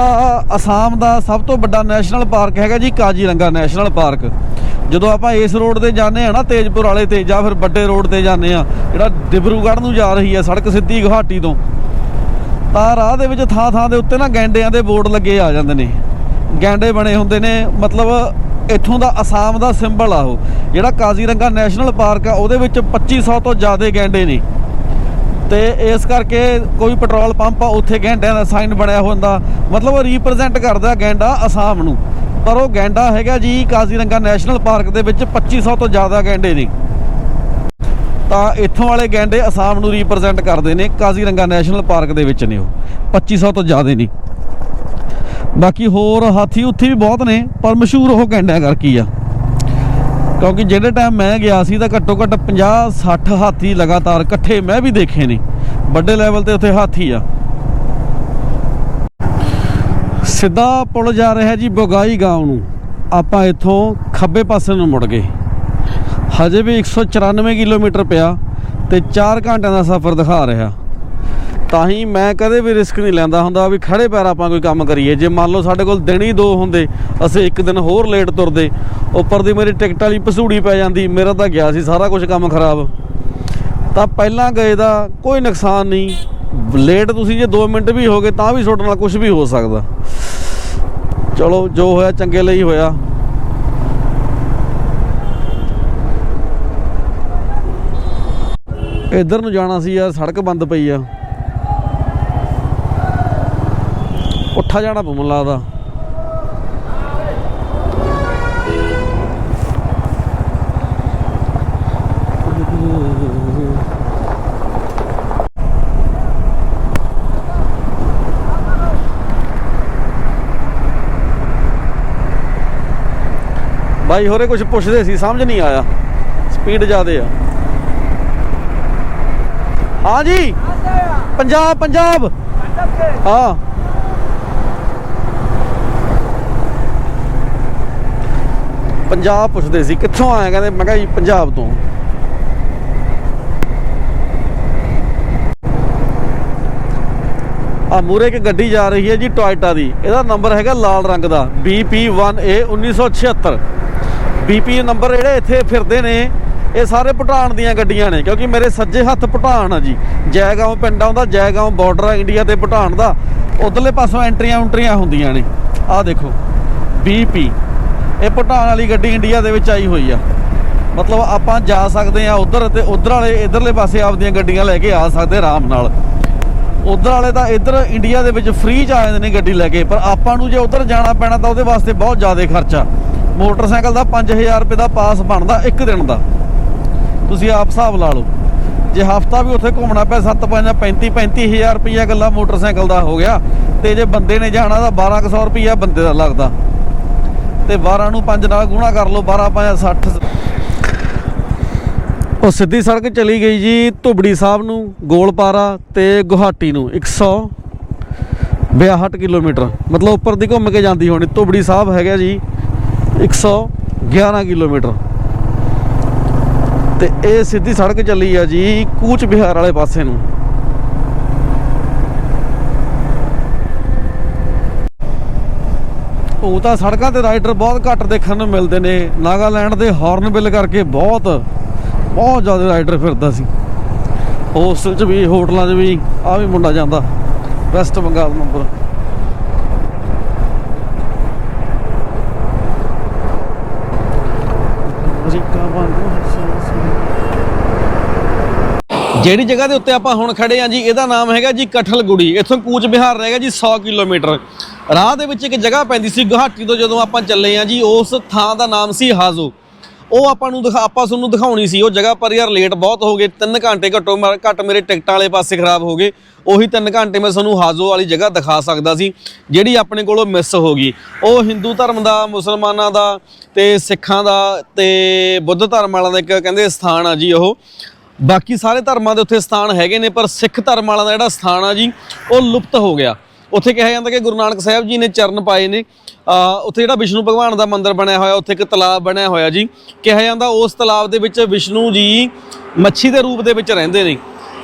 ਅਸਾਮ ਦਾ ਸਭ ਤੋਂ ਵੱਡਾ ਨੈਸ਼ਨਲ ਪਾਰਕ ਹੈਗਾ ਜੀ ਕਾਜੀਰੰਗਾ ਨੈਸ਼ਨਲ ਪਾਰਕ। ਜਦੋਂ ਆਪਾਂ ਇਸ ਰੋਡ ਤੇ ਜਾਂਦੇ ਆ ਨਾ, ਤੇਜਪੁਰ ਵਾਲੇ ਤੇ ਜਾਂ ਫਿਰ ਵੱਡੇ ਰੋਡ ਤੇ ਜਾਂਦੇ ਆ ਜਿਹੜਾ ਡਿਬਰੂਗੜ੍ਹ ਨੂੰ ਜਾ ਰਹੀ ਆ ਸੜਕ ਸਿੱਧੀ ਗੁਹਾਟੀ ਤੋਂ ਤਾਂ ਰਾਹ ਦੇ ਵਿੱਚ ਥਾਂ ਥਾਂ ਦੇ ਉੱਤੇ ਨਾ ਗੈਂਡਿਆਂ ਦੇ ਬੋਰਡ ਲੱਗੇ ਆ ਜਾਂਦੇ ਨੇ। ਗੈਂਡੇ ਬਣੇ ਹੁੰਦੇ ਨੇ, ਮਤਲਬ ਇੱਥੋਂ ਦਾ ਅਸਾਮ ਦਾ ਸਿੰਬਲ ਆ ਉਹ। ਜਿਹੜਾ ਕਾਜ਼ੀਰੰਗਾ ਨੈਸ਼ਨਲ ਪਾਰਕ ਆ, ਉਹਦੇ ਵਿੱਚ 2500 ਤੋਂ ਜ਼ਿਆਦਾ ਗੈਂਡੇ ਨੇ। ਤੇ ਇਸ ਕਰਕੇ ਕੋਈ ਪੈਟਰੋਲ ਪੰਪ ਆ, ਉੱਥੇ ਗੈਂਡਿਆਂ ਦਾ ਸਾਈਨ ਬਣਿਆ ਹੁੰਦਾ। ਮਤਲਬ ਉਹ ਰੀਪਰੈਜ਼ੈਂਟ ਕਰਦਾ ਗੈਂਡਾ ਅਸਾਮ ਨੂੰ। ਪਰ ਉਹ ਗੈਂਡਾ ਹੈਗਾ ਜੀ ਕਾਜ਼ੀਰੰਗਾ ਨੈਸ਼ਨਲ ਪਾਰਕ ਦੇ ਵਿੱਚ 2500 ਤੋਂ ਜ਼ਿਆਦਾ ਗੈਂਡੇ ਨੇ। ਤਾਂ ਇੱਥੋਂ ਵਾਲੇ ਗੈਂਡੇ ਅਸਾਮ ਨੂੰ ਰਿਪਰੈਜ਼ੈਂਟ ਕਰਦੇ ਨੇ ਕਾਜ਼ੀਰੰਗਾ ਨੈਸ਼ਨਲ ਪਾਰਕ ਦੇ ਵਿੱਚ ਨੇ ਉਹ। 2500 ਤੋਂ ਜ਼ਿਆਦਾ ਨਹੀਂ ਬਾਕੀ ਹੋਰ ਹਾਥੀ ਉੱਥੇ ਵੀ ਬਹੁਤ ਨੇ, ਪਰ ਮਸ਼ਹੂਰ ਉਹ ਗੈਂਡਿਆਂ ਕਰਕੇ ਆ। ਕਿਉਂਕਿ ਜਿਹੜੇ ਟਾਈਮ ਮੈਂ ਗਿਆ ਸੀ ਤਾਂ ਘੱਟੋ ਘੱਟ 50 60 ਹਾਥੀ ਲਗਾਤਾਰ ਇਕੱਠੇ ਮੈਂ ਵੀ ਦੇਖੇ ਨੇ। ਵੱਡੇ ਲੈਵਲ ਤੇ ਉੱਥੇ ਹਾਥੀ ਆ। ਸਿੱਧਾ ਪੁਲ ਜਾ ਰਿਹਾ ਜੀ ਬੋਗਾਈ ਗਾਂਵ ਨੂੰ। ਆਪਾਂ ਇੱਥੋਂ ਖੱਬੇ ਪਾਸੇ ਨੂੰ ਮੁੜ ਗਏ। ਹਜੇ ਵੀ 194 ਕਿਲੋਮੀਟਰ ਪਿਆ ਤੇ 4 ਘੰਟਿਆਂ ਦਾ ਸਫ਼ਰ ਦਿਖਾ ਰਿਹਾ। ਤਾਂ ਹੀ ਮੈਂ ਕਦੇ ਵੀ ਰਿਸਕ ਨਹੀਂ ਲੈਂਦਾ ਹੁੰਦਾ ਵੀ ਖੜੇ ਪੈਰ ਆਪਾਂ ਕੋਈ ਕੰਮ ਕਰੀਏ। ਜੇ ਮੰਨ ਲਓ ਸਾਡੇ ਕੋਲ ਦਿਨ ਹੀ ਦੋ ਹੁੰਦੇ, ਅਸੀਂ ਇੱਕ ਦਿਨ ਹੋਰ ਲੇਟ ਤੁਰਦੇ, ਉੱਪਰ ਦੀ ਮੇਰੀ ਟਿਕਟ ਵਾਲੀ ਪਸੂੜੀ ਪੈ ਜਾਂਦੀ, ਮੇਰਾ ਤਾਂ ਗਿਆ ਸੀ ਸਾਰਾ ਕੁਝ ਕੰਮ ਖਰਾਬ। ਤਾਂ ਪਹਿਲਾਂ ਗਏ ਦਾ ਕੋਈ ਨੁਕਸਾਨ ਨਹੀਂ। ਲੇਟ ਤੁਸੀਂ ਜੇ 2 ਮਿੰਟ ਵੀ ਹੋ ਗਏ ਤਾਂ ਵੀ ਤੁਹਾਡੇ ਨਾਲ ਕੁਝ ਵੀ ਹੋ ਸਕਦਾ। ਚਲੋ, ਜੋ ਹੋਇਆ ਚੰਗੇ ਲਈ ਹੋਇਆ। ਇੱਧਰ ਨੂੰ ਜਾਣਾ ਸੀ ਯਾਰ, ਸੜਕ ਬੰਦ ਪਈ ਆ। ਉੱਠਾ ਜਾਣਾ ਪਊ ਮੈਨੂੰ ਲੱਗਦਾ। ਬਾਈ, ਹੋਰੇ ਕੁਝ ਪੁੱਛਦੇ ਸੀ, ਸਮਝ ਨਹੀਂ ਆਇਆ। ਸਪੀਡ ਜ਼ਿਆਦੇ ਆ। ਹਾਂ ਜੀ। ਪੰਜਾਬ ਪੰਜਾਬ। ਹਾਂ। ਪੰਜਾਬ ਪੁੱਛਦੇ ਸੀ, ਕਿੱਥੋਂ ਆਇਆ? ਕਹਿੰਦੇ, ਮੈਂ ਕਿਹਾ ਜੀ, ਪੰਜਾਬ ਤੋਂ। ਆ ਮੂਰੇ ਇੱਕ ਗੱਡੀ ਜਾ ਰਹੀ ਹੈ ਜੀ, ਟੋਇਟਾ ਦੀ। ਇਹਦਾ ਨੰਬਰ ਹੈਗਾ ਲਾਲ ਰੰਗ ਦਾ। BP1A 1976 BP ਨੰਬਰ ਜਿਹੜੇ ਇੱਥੇ ਫਿਰਦੇ ਨੇ ਇਹ ਸਾਰੇ ਭੂਟਾਨ ਦੀਆਂ ਗੱਡੀਆਂ ਨੇ, ਕਿਉਂਕਿ ਮੇਰੇ ਸੱਜੇ ਹੱਥ ਭੂਟਾਨ ਆ ਜੀ। ਜੈਗਾਂਵ ਪਿੰਡ ਆਉਂਦਾ ਜੈਗਾਂਵ ਬਾਰਡਰ ਆ ਇੰਡੀਆ ਤੇ ਭੂਟਾਨ ਦਾ। ਉਧਰਲੇ ਪਾਸੋਂ ਐਂਟਰੀਆਂ ਉਂਟਰੀਆਂ ਹੁੰਦੀਆਂ ਨੇ। ਆਹ ਦੇਖੋ BP ਇਹ ਭੂਟਾਨ ਵਾਲੀ ਗੱਡੀ ਇੰਡੀਆ ਦੇ ਵਿੱਚ ਆਈ ਹੋਈ ਆ। ਮਤਲਬ ਆਪਾਂ ਜਾ ਸਕਦੇ ਆ ਉਧਰ ਤੇ ਉਧਰ ਵਾਲੇ, ਇਧਰਲੇ ਪਾਸੇ ਆਪਦੀਆਂ ਗੱਡੀਆਂ ਲੈ ਕੇ ਆ ਸਕਦੇ ਆਰਾਮ ਨਾਲ। ਉਧਰ ਵਾਲੇ ਤਾਂ ਇੱਧਰ ਇੰਡੀਆ ਦੇ ਵਿੱਚ ਫ੍ਰੀ ਚ ਆ ਜਾਂਦੇ ਨੇ ਗੱਡੀ ਲੈ ਕੇ, ਪਰ ਆਪਾਂ ਨੂੰ ਜੇ ਉਧਰ ਜਾਣਾ ਪੈਣਾ ਤਾਂ ਉਹਦੇ ਵਾਸਤੇ ਬਹੁਤ ਜ਼ਿਆਦਾ ਖਰਚਾ। ਮੋਟਰਸਾਈਕਲ ਦਾ 5000 ਰੁਪਏ ਦਾ ਪਾਸ ਬਣਦਾ ਇੱਕ ਦਿਨ ਦਾ। ਤੁਸੀਂ ਆਪ ਹਿਸਾਬ ਲਾ ਲਓ। ਜੇ ਹਫਤਾ ਵੀ ਉੱਥੇ ਘੁੰਮਣਾ ਪਿਆ 7 5 35 35000 ਰੁਪਈਆ ਗੱਲਾ ਮੋਟਰਸਾਈਕਲ ਦਾ ਹੋ ਗਿਆ, ਤੇ ਜੇ ਬੰਦੇ ਨੇ ਜਾਣਾ ਤਾਂ 1200 ਰੁਪਈਆ ਬੰਦੇ ਦਾ ਲੱਗਦਾ। ਤੇ 12 ਨੂੰ 5 ਨਾਲ ਗੁਣਾ ਕਰ ਲਓ 12 5 60 ਉਹ ਸਿੱਧੀ ਸੜਕ ਚਲੀ ਗਈ ਜੀ, ਧੁਬੜੀ ਸਾਹਿਬ ਨੂੰ, ਗੋਲਪਾਰਾ ਤੇ ਗੁਹਾਟੀ ਨੂੰ 162 ਕਿਲੋਮੀਟਰ। ਮਤਲਬ ਉੱਪਰ ਦੀ ਘੁੰਮ ਕੇ ਜਾਂਦੀ ਹੋਣੀ। ਧੁਬੜੀ ਸਾਹਿਬ ਹੈਗਾ ਜੀ 111 ਕਿਲੋਮੀਟਰ। ਤੇ ਇਹ ਸਿੱਧੀ ਸੜਕ ਚੱਲੀ ਆ ਜੀ ਕੂਚ ਬਿਹਾਰ ਵਾਲੇ ਪਾਸੇ ਨੂੰ। ਉਹ ਤਾਂ ਸੜਕਾਂ ਤੇ ਰਾਈਡਰ ਬਹੁਤ ਘੱਟ ਦੇਖਣ ਨੂੰ ਮਿਲਦੇ ਨੇ। ਨਾਗਾਲੈਂਡ ਦੇ ਹਾਰਨ ਬਿੱਲ ਕਰਕੇ ਬਹੁਤ ਬਹੁਤ ਜ਼ਿਆਦਾ ਰਾਈਡਰ ਫਿਰਦਾ ਸੀ। ਹੋਸਟਲ 'ਚ ਵੀ, ਹੋਟਲਾਂ 'ਚ ਵੀ ਆ ਵੀ ਮੁੰਡਾ ਜਾਂਦਾ। ਵੈਸਟ ਬੰਗਾਲ ਨੰਬਰ ਜਿਹੜੀ ਜਗ੍ਹਾ ਦੇ ਉੱਤੇ ਆਪਾਂ ਹੁਣ ਖੜੇ ਆ ਜੀ, ਇਹਦਾ ਨਾਮ ਹੈਗਾ ਜੀ ਕਠਲਗੁੜੀ। ਇੱਥੋਂ ਕੂਚ ਬਿਹਾਰ ਰਹੇਗਾ ਜੀ 100 ਕਿਲੋਮੀਟਰ। ਰਾਹ ਦੇ ਵਿੱਚ ਇੱਕ ਜਗ੍ਹਾ ਪੈਂਦੀ ਸੀ ਗੁਹਾਟੀ ਤੋਂ ਜਦੋਂ ਆਪਾਂ ਚੱਲੇ ਆ ਜੀ, ਉਸ ਥਾਂ ਦਾ ਨਾਮ ਸੀ ਹਾਜ਼ੋ। ਉਹ ਆਪਾਂ ਨੂੰ ਦਿਖਾ ਆਪਾਂ ਤੁਹਾਨੂੰ ਦਿਖਾਉਣੀ ਸੀ, ਉਹ ਜਗ੍ਹਾ ਪਰ ਯਾਰ ਲੇਟ ਬਹੁਤ ਹੋ ਗਏ। 3 ਘੰਟੇ ਘੱਟੋ ਘੱਟ ਮੇਰੇ ਟਿਕਟਾਂ ਵਾਲੇ ਪਾਸੇ ਖਰਾਬ ਹੋ ਗਏ। ਉਹੀ 3 ਘੰਟੇ ਮੈਂ ਤੁਹਾਨੂੰ ਹਾਜ਼ੋ ਵਾਲੀ ਜਗ੍ਹਾ ਦਿਖਾ ਸਕਦਾ ਸੀ, ਜਿਹੜੀ ਆਪਣੇ ਕੋਲੋਂ ਮਿਸ ਹੋ ਗਈ। ਉਹ ਹਿੰਦੂ ਧਰਮ ਦਾ, ਮੁਸਲਮਾਨਾਂ ਦਾ ਤੇ ਸਿੱਖਾਂ ਦਾ ਤੇ ਬੁੱਧ ਧਰਮ ਵਾਲਿਆਂ ਦਾ ਇੱਕ ਕਹਿੰਦੇ ਸਥਾਨ ਆ ਜੀ ਉਹ। ਬਾਕੀ ਸਾਰੇ ਧਰਮਾਂ ਦੇ ਉੱਥੇ ਸਥਾਨ ਹੈਗੇ ਨੇ, ਪਰ ਸਿੱਖ ਧਰਮ ਵਾਲਾ ਦਾ ਜਿਹੜਾ ਸਥਾਨ ਆ ਜੀ, ਉਹ ਲੁਪਤ ਹੋ ਗਿਆ। ਉੱਥੇ ਕਿਹਾ ਜਾਂਦਾ ਕਿ ਗੁਰੂ ਨਾਨਕ ਸਾਹਿਬ ਜੀ ਨੇ ਚਰਨ ਪਾਏ ਨੇ। ਉੱਥੇ ਜਿਹੜਾ ਵਿਸ਼ਨੂੰ ਭਗਵਾਨ ਦਾ ਮੰਦਿਰ ਬਣਿਆ ਹੋਇਆ, ਉੱਥੇ ਇੱਕ ਤਲਾਬ ਬਣਿਆ ਹੋਇਆ ਜੀ। ਕਿਹਾ ਜਾਂਦਾ ਉਸ ਤਲਾਬ ਦੇ ਵਿੱਚ ਵਿਸ਼ਨੂੰ ਜੀ ਮੱਛੀ ਦੇ ਰੂਪ ਦੇ ਵਿੱਚ ਰਹਿੰਦੇ ਨੇ।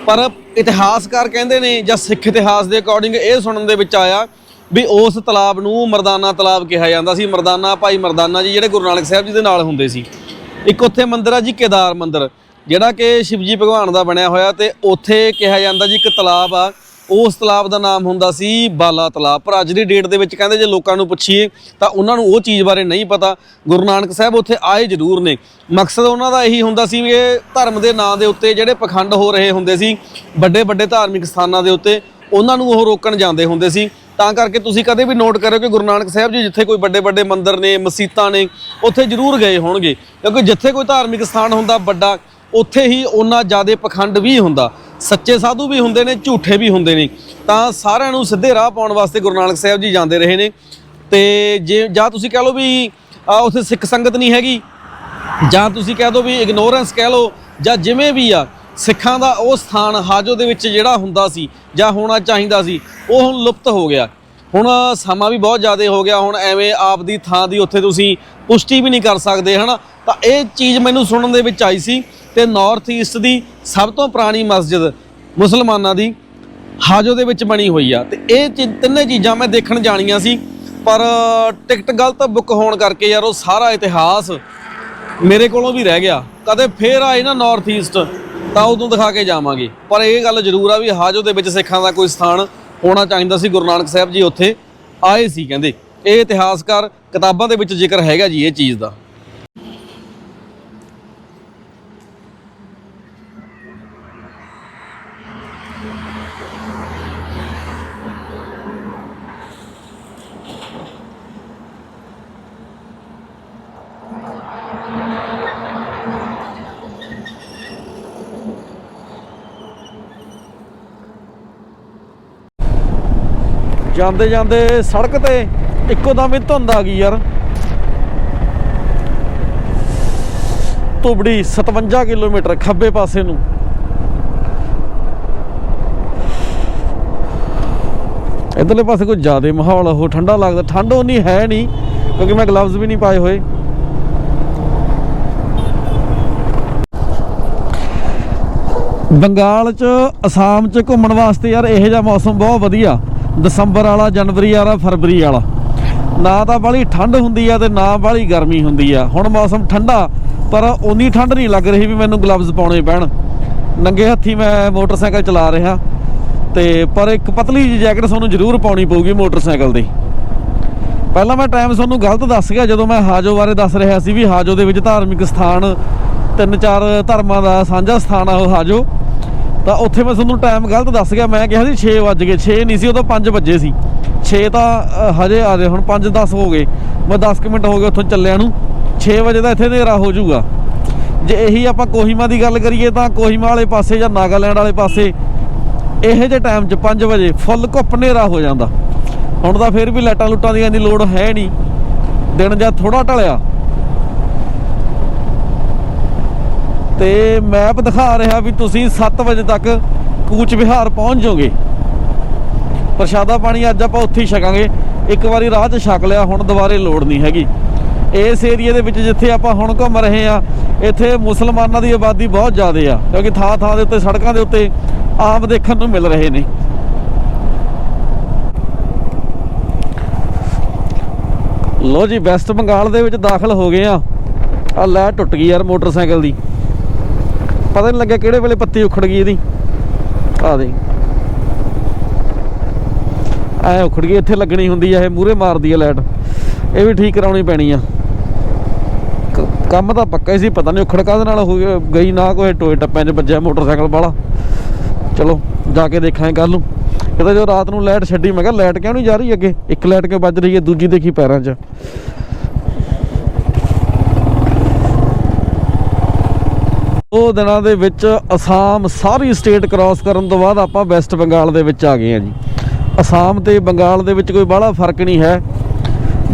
ਪਰ ਇਤਿਹਾਸਕਾਰ ਕਹਿੰਦੇ ਨੇ ਜਾਂ ਸਿੱਖ ਇਤਿਹਾਸ ਦੇ ਅਕੋਰਡਿੰਗ ਇਹ ਸੁਣਨ ਦੇ ਵਿੱਚ ਆਇਆ ਵੀ ਉਸ ਤਲਾਬ ਨੂੰ ਮਰਦਾਨਾ ਤਲਾਬ ਕਿਹਾ ਜਾਂਦਾ ਸੀ। ਮਰਦਾਨਾ ਭਾਈ ਮਰਦਾਨਾ ਜੀ ਜਿਹੜੇ ਗੁਰੂ ਨਾਨਕ ਸਾਹਿਬ ਜੀ ਦੇ ਨਾਲ ਹੁੰਦੇ ਸੀ। ਇੱਕ ਉੱਥੇ ਮੰਦਿਰ ਆ ਜੀ, ਕੇਦਾਰ ਮੰਦਿਰ। ਜਿਹੜਾ ਕਿ ਸ਼ਿਵਜੀ ਭਗਵਾਨ ਦਾ ਬਣਿਆ ਹੋਇਆ ਤੇ ਉੱਥੇ ਕਿਹਾ ਜਾਂਦਾ ਜੀ ਇੱਕ ਤਲਾਬ ਆ, ਉਸ ਤਲਾਬ ਦਾ ਨਾਮ ਹੁੰਦਾ ਸੀ ਬਾਲਾ ਤਲਾਬ। ਪਰ ਅੱਜ ਦੀ ਡੇਟ ਦੇ ਵਿੱਚ ਕਹਿੰਦੇ ਜੇ ਲੋਕਾਂ ਨੂੰ ਪੁੱਛੀਏ, ਤਾਂ ਉਹਨਾਂ ਨੂੰ ਉਹ ਚੀਜ਼ ਬਾਰੇ ਨਹੀਂ ਪਤਾ। ਗੁਰੂ ਨਾਨਕ ਸਾਹਿਬ ਉੱਥੇ ਆਏ ਜ਼ਰੂਰ ਨੇ। ਮਕਸਦ ਉਹਨਾਂ ਦਾ ਇਹੀ ਹੁੰਦਾ ਸੀ ਵੀ ਇਹ ਧਰਮ ਦੇ ਨਾਂ ਦੇ ਉੱਤੇ ਜਿਹੜੇ ਪਖੰਡ ਹੋ ਰਹੇ ਹੁੰਦੇ ਸੀ ਵੱਡੇ ਵੱਡੇ ਧਾਰਮਿਕ ਸਥਾਨਾਂ ਦੇ ਉੱਤੇ ਉਹਨਾਂ ਨੂੰ ਉਹ ਰੋਕਣ ਜਾਂਦੇ ਹੁੰਦੇ ਸੀ। ਤਾਂ ਕਰਕੇ ਤੁਸੀਂ ਕਦੇ ਵੀ ਨੋਟ ਕਰਿਓ ਕਿ ਗੁਰੂ ਨਾਨਕ ਸਾਹਿਬ ਜੀ ਜਿੱਥੇ ਕੋਈ ਵੱਡੇ ਵੱਡੇ ਮੰਦਿਰ ਨੇ ਮਸੀਤਾਂ ਨੇ, ਉੱਥੇ ਜ਼ਰੂਰ ਗਏ ਹੋਣਗੇ। ਕਿਉਂਕਿ ਜਿੱਥੇ ਕੋਈ ਧਾਰਮਿਕ ਸਥਾਨ ਹੁੰਦਾ ਵੱਡਾ ਉੱਥੇ ਹੀ ਉਹਨਾਂ ਜ਼ਿਆਦੇ ਪਖੰਡ ਵੀ ਹੁੰਦਾ, ਸੱਚੇ ਸਾਧੂ ਵੀ ਹੁੰਦੇ ਨੇ, ਝੂਠੇ ਵੀ ਹੁੰਦੇ ਨੇ। ਤਾਂ ਸਾਰਿਆਂ ਨੂੰ ਸਿੱਧੇ ਰਾਹ ਪਾਉਣ ਵਾਸਤੇ ਗੁਰੂ ਨਾਨਕ ਸਾਹਿਬ ਜੀ ਜਾਂਦੇ ਰਹੇ ਨੇ। ਤੇ ਜੇ, ਜਾਂ ਤੁਸੀਂ ਕਹਿ ਲਓ ਵੀ ਉੱਥੇ ਸਿੱਖ ਸੰਗਤ ਨਹੀਂ ਹੈਗੀ, ਜਾਂ ਤੁਸੀਂ ਕਹਿ ਦਿਓ ਵੀ ਇਗਨੋਰੈਂਸ ਕਹਿ ਲਓ, ਜਾਂ ਜਿਵੇਂ ਵੀ ਆ, ਸਿੱਖਾਂ ਦਾ ਉਹ ਸਥਾਨ ਹਾਜੋ ਦੇ ਵਿੱਚ ਜਿਹੜਾ ਹੁੰਦਾ ਸੀ, ਜਾਂ ਹੋਣਾ ਚਾਹੀਦਾ ਸੀ, ਉਹ ਹੁਣ ਲੁਪਤ ਹੋ ਗਿਆ। ਹੁਣ ਸਮਾਂ ਵੀ ਬਹੁਤ ਜ਼ਿਆਦਾ ਹੋ ਗਿਆ, ਹੁਣ ਐਵੇਂ ਆਪ ਦੀ ਥਾਂ ਦੀ ਉੱਥੇ ਤੁਸੀਂ ਪੁਸ਼ਟੀ ਵੀ ਨਹੀਂ ਕਰ ਸਕਦੇ, ਹਨਾ? ਤਾਂ ਇਹ ਚੀਜ਼ ਮੈਨੂੰ ਸੁਣਨ ਦੇ ਵਿੱਚ ਆਈ ਸੀ। ਤੇ ਨਾਰਥ ਈਸਟ ਦੀ ਸਭ ਤੋਂ ਪੁਰਾਣੀ ਮਸਜਿਦ ਮੁਸਲਮਾਨਾਂ ਦੀ ਹਾਜੋ ਦੇ ਵਿੱਚ ਬਣੀ ਹੋਈ ਆ। ਤੇ ਇਹ ਚੀ- ਤਿੰਨੇ ਚੀਜ਼ਾਂ ਮੈਂ ਦੇਖਣ ਜਾਣੀਆਂ ਸੀ, ਪਰ ਟਿਕਟ ਗਲਤ ਬੁੱਕ ਹੋਣ ਕਰਕੇ ਯਾਰ ਉਹ ਸਾਰਾ ਇਤਿਹਾਸ ਮੇਰੇ ਕੋਲੋਂ ਵੀ ਰਹਿ ਗਿਆ। ਕਦੇ ਫੇਰ ਆਏ ਨਾ ਨਾਰਥ ਈਸਟ ਤਾਂ ਉਦੋਂ ਦਿਖਾ ਕੇ ਜਾਵਾਂਗੇ। ਪਰ ਇਹ ਗੱਲ ਜ਼ਰੂਰ ਆ ਵੀ ਹਾਜੋ ਦੇ ਵਿੱਚ ਸਿੱਖਾਂ ਦਾ ਕੋਈ ਸਥਾਨ ਹੋਣਾ ਚਾਹੀਦਾ ਸੀ, ਗੁਰੂ ਨਾਨਕ ਸਾਹਿਬ ਜੀ ਉੱਥੇ ਆਏ ਸੀ, ਕਹਿੰਦੇ। ਇਹ ਇਤਿਹਾਸਕਾਰ ਕਿਤਾਬਾਂ ਦੇ ਵਿੱਚ ਜ਼ਿਕਰ ਹੈਗਾ ਜੀ, ਇਹ ਚੀਜ਼ ਦਾ। ਜਾਂਦੇ ਜਾਂਦੇ ਸੜਕ ਤੇ ਇੱਕੋ ਦਮ ਹੀ ਧੁੰਦ ਆ ਗਈ ਯਾਰ। ਤੁਬੜੀ 57 ਕਿਲੋਮੀਟਰ ਖੱਬੇ ਪਾਸੇ ਨੂੰ। ਇਧਰਲੇ ਪਾਸੇ ਕੋਈ ਜ਼ਿਆਦਾ ਮਾਹੌਲ ਉਹ ਠੰਡਾ ਲੱਗਦਾ। ਠੰਡ ਉਨੀ ਹੈ ਨਹੀਂ, ਕਿਉਂਕਿ ਮੈਂ ਗਲਵਜ਼ ਵੀ ਨਹੀਂ ਪਾਏ ਹੋਏ। ਬੰਗਾਲ ਚ, ਅਸਾਮ ਚ ਘੁੰਮਣ ਵਾਸਤੇ ਯਾਰ ਇਹੋ ਜਿਹਾ ਮੌਸਮ ਬਹੁਤ ਵਧੀਆ। ਦਸੰਬਰ ਵਾਲਾ, ਜਨਵਰੀ ਵਾਲਾ, ਫਰਵਰੀ ਵਾਲਾ। ਨਾ ਤਾਂ ਬਾਹਲੀ ਠੰਡ ਹੁੰਦੀ ਆ ਤੇ ਨਾ ਬਾਹਲੀ ਗਰਮੀ ਹੁੰਦੀ ਆ। ਹੁਣ ਮੌਸਮ ਠੰਡਾ, ਪਰ ਉਨੀ ਠੰਡ ਨਹੀਂ ਲੱਗ ਰਹੀ ਵੀ ਮੈਨੂੰ ਗਲਵਜ਼ ਪਾਉਣੇ ਪੈਣ। ਨੰਗੇ ਹੱਥੀ ਮੈਂ ਮੋਟਰਸਾਈਕਲ ਚਲਾ ਰਿਹਾ। ਤੇ ਪਰ ਇੱਕ ਪਤਲੀ ਜਿਹੀ ਜੈਕਟ ਤੁਹਾਨੂੰ ਜ਼ਰੂਰ ਪਾਉਣੀ ਪਊਗੀ ਮੋਟਰਸਾਈਕਲ ਦੀ। ਪਹਿਲਾਂ ਮੈਂ ਟਾਈਮ ਤੁਹਾਨੂੰ ਗਲਤ ਦੱਸ ਗਿਆ, ਜਦੋਂ ਮੈਂ ਹਾਜੋ ਬਾਰੇ ਦੱਸ ਰਿਹਾ ਸੀ ਵੀ ਹਾਜੋ ਦੇ ਵਿੱਚ ਧਾਰਮਿਕ ਸਥਾਨ, ਤਿੰਨ ਚਾਰ ਧਰਮਾਂ ਦਾ ਸਾਂਝਾ ਸਥਾਨ ਆ ਉਹ ਹਾਜੋ। ਤਾਂ ਉੱਥੇ ਮੈਂ ਤੁਹਾਨੂੰ ਟਾਈਮ ਗਲਤ ਦੱਸ ਗਿਆ, ਮੈਂ ਕਿਹਾ ਸੀ 6 ਵਜ ਗਏ 6 ਨਹੀਂ ਸੀ, ਉਦੋਂ 5 ਵਜੇ ਸੀ। 6 ਤਾਂ ਹਜੇ ਆ ਰਹੇ, ਹੁਣ 5 10 ਹੋ ਗਏ। ਮੈਂ 10 ਕੁ ਮਿੰਟ ਹੋ ਗਏ ਉੱਥੋਂ ਚੱਲਿਆ ਨੂੰ। 6 ਵਜੇ ਦਾ ਇੱਥੇ ਹਨੇਰਾ ਹੋ ਜਾਊਗਾ। ਜੇ ਇਹੀ ਆਪਾਂ ਕੋਹੀਮਾ ਦੀ ਗੱਲ ਕਰੀਏ ਤਾਂ ਕੋਹੀਮਾ ਵਾਲੇ ਪਾਸੇ ਜਾਂ ਨਾਗਾਲੈਂਡ ਵਾਲੇ ਪਾਸੇ, ਇਹੋ ਜਿਹੇ ਟਾਈਮ 'ਚ 5 ਵਜੇ ਫੁੱਲ ਘੁੱਪ ਹਨੇਰਾ ਹੋ ਜਾਂਦਾ। ਹੁਣ ਤਾਂ ਫਿਰ ਵੀ ਲਾਈਟਾਂ ਲੁੱਟਾਂ ਦੀਆਂ ਦੀ ਲੋੜ ਹੈ ਨਹੀਂ। ਦਿਨ ਜਾਂ ਥੋੜਾ ਢਲਿਆ। ਤੇ ਮੈਪ ਦਿਖਾ ਰਿਹਾ ਵੀ ਤੁਸੀਂ 7 ਵਜੇ ਤੱਕ ਕੂਚ ਵਿਹਾਰ ਪਹੁੰਚ ਜਾਓਗੇ। ਪ੍ਰਸ਼ਾਦਾ ਪਾਣੀ ਅੱਜ ਆਪਾਂ ਉੱਥੇ ਹੀ ਛਕਾਂਗੇ। ਇੱਕ ਵਾਰੀ ਰਾਹ 'ਚ ਛਕ ਲਿਆ, ਹੁਣ ਦੁਬਾਰੇ ਲੋੜ ਨਹੀਂ ਹੈਗੀ। ਇਸ ਏਰੀਆ ਦੇ ਵਿੱਚ ਜਿੱਥੇ ਆਪਾਂ ਹੁਣ ਘੁੰਮ ਰਹੇ ਆ ਇੱਥੇ ਮੁਸਲਮਾਨਾਂ ਦੀ ਆਬਾਦੀ ਬਹੁਤ ਜ਼ਿਆਦਾ ਆ, ਕਿਉਂਕਿ ਥਾਂ ਥਾਂ ਦੇ ਉੱਤੇ, ਸੜਕਾਂ ਦੇ ਉੱਤੇ ਆਮ ਦੇਖਣ ਨੂੰ ਮਿਲ ਰਹੇ ਨੇ। ਲੋ ਜੀ, ਵੈਸਟ ਬੰਗਾਲ ਦੇ ਵਿੱਚ ਦਾਖਲ ਹੋ ਗਏ ਆ ਆ ਲੈ ਟੁੱਟ ਗਈ ਯਾਰ ਮੋਟਰਸਾਈਕਲ ਦੀ। ਪਤਾ ਨਹੀਂ ਲੱਗਿਆ ਕਿਹੜੇ ਵੇਲੇ ਪੱਤੀ ਉਖੜ ਗਈ ਇਹਦੀ। ਆ ਦੇ ਐ ਉਖੜ ਗਈ, ਇੱਥੇ ਲੱਗਣੀ ਹੁੰਦੀ ਆ, ਇਹ ਮੂਰੇ ਮਾਰਦੀ ਆ ਲਾਈਟ। ਇਹ ਵੀ ਠੀਕ ਕਰਾਉਣੀ ਪੈਣੀ ਆ। ਕੰਮ ਤਾਂ ਪੱਕਾ ਹੀ ਸੀ, ਪਤਾ ਨਹੀਂ ਉਖੜ ਕਾਹਦੇ ਨਾਲ ਹੋ ਗਈ ਨਾ ਕੋਈ, ਟੋਏ ਟੱਪਿਆਂ 'ਚ ਵੱਜਿਆ ਮੋਟਰਸਾਈਕਲ ਵਾਲਾ। ਚਲੋ, ਜਾ ਕੇ ਦੇਖਾਂਗੇ ਕੱਲ ਨੂੰ। ਇਹ ਤਾਂ ਜੋ ਰਾਤ ਨੂੰ ਲਾਈਟ ਛੱਡੀ, ਮੈਂ ਕਿਹਾ ਲਾਈਟ ਕਿਉਂ ਨਹੀਂ ਜਾ ਰਹੀ ਅੱਗੇ? ਇੱਕ ਲਾਈਟ ਕਿਉਂ ਵੱਜ ਰਹੀ ਹੈ, ਦੂਜੀ ਦੇਖੀ ਪੈਰਾਂ 'ਚ। ਉਹ ਦਿਨਾਂ ਦੇ ਵਿੱਚ ਅਸਾਮ ਸਾਰੀ ਸਟੇਟ ਕ੍ਰਾਸ ਕਰਨ ਤੋਂ ਬਾਅਦ ਆਪਾਂ ਵੈਸਟ ਬੰਗਾਲ ਦੇ ਵਿੱਚ ਆ ਗਏ ਆ ਜੀ। ਅਸਾਮ ਤੇ ਬੰਗਾਲ ਦੇ ਵਿੱਚ ਕੋਈ ਬਾਹਲਾ ਫ਼ਰਕ ਨਹੀਂ ਹੈ।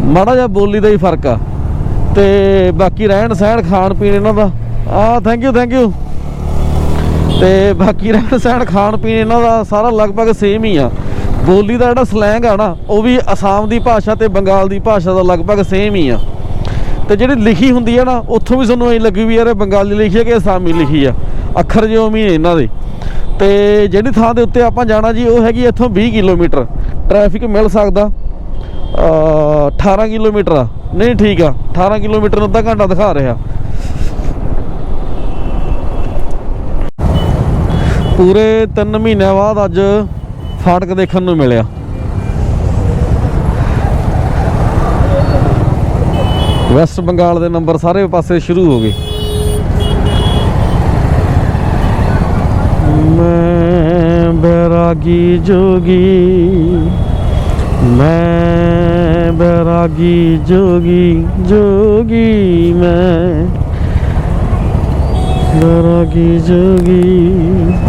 ਮਾੜਾ ਜਿਹਾ ਬੋਲੀ ਦਾ ਹੀ ਫ਼ਰਕ ਆ। ਤੇ ਬਾਕੀ ਰਹਿਣ ਸਹਿਣ ਖਾਣ ਪੀਣ ਇਹਨਾਂ ਦਾ। ਆ ਥੈਂਕ ਯੂ ਥੈਂਕ ਯੂ ਤੇ ਬਾਕੀ ਰਹਿਣ ਸਹਿਣ ਖਾਣ ਪੀਣ ਇਹਨਾਂ ਦਾ ਸਾਰਾ ਲਗਭਗ ਸੇਮ ਹੀ ਆ। ਬੋਲੀ ਦਾ ਜਿਹੜਾ ਸਲੈਂਗ ਆ ਨਾ, ਉਹ ਵੀ ਅਸਾਮ ਦੀ ਭਾਸ਼ਾ ਤੇ ਬੰਗਾਲ ਦੀ ਭਾਸ਼ਾ ਦਾ ਲਗਭਗ ਸੇਮ ਹੀ ਆ। ਤੇ ਜਿਹੜੀ ਲਿਖੀ ਹੁੰਦੀ ਹੈ ਨਾ, ਉੱਥੋਂ ਵੀ ਤੁਹਾਨੂੰ ਐਂ ਲੱਗੀ ਵੀ ਯਾਰ ਇਹ ਬੰਗਾਲੀ ਲਿਖੀ ਹੈ ਕਿ ਅਸਾਮੀ ਲਿਖੀ ਆ? ਅੱਖਰ ਜਿਉਂ ਵੀ ਨੇ ਇਹਨਾਂ ਦੇ। ਤੇ ਜਿਹੜੀ ਥਾਂ ਦੇ ਉੱਤੇ ਆਪਾਂ ਜਾਣਾ ਜੀ, ਉਹ ਹੈਗੀ ਇੱਥੋਂ 20 ਕਿਲੋਮੀਟਰ। ਟ੍ਰੈਫਿਕ ਮਿਲ ਸਕਦਾ। ਅ 18 ਕਿਲੋਮੀਟਰ ਆ। ਨਹੀਂ, ਠੀਕ ਆ। 18 ਕਿਲੋਮੀਟਰ ਨੂੰ ਅੱਧਾ ਘੰਟਾ ਦਿਖਾ ਰਿਹਾ। ਪੂਰੇ 3 ਮਹੀਨਿਆਂ ਬਾਅਦ ਅੱਜ ਫਾਟਕ ਦੇਖਣ ਨੂੰ ਮਿਲਿਆ। ਵੈਸਟ ਬੰਗਾਲ ਦੇ ਨੰਬਰ ਸਾਰੇ ਪਾਸੇ ਸ਼ੁਰੂ ਹੋ ਗਏ। ਮੈਂ ਬੈਰਾਗੀ ਜੋਗੀ, ਮੈਂ ਬੈਰਾਗੀ ਜੋਗੀ ਜੋਗੀ ਮੈਂ। ਬੈਰਾਗੀ ਜੋਗੀ।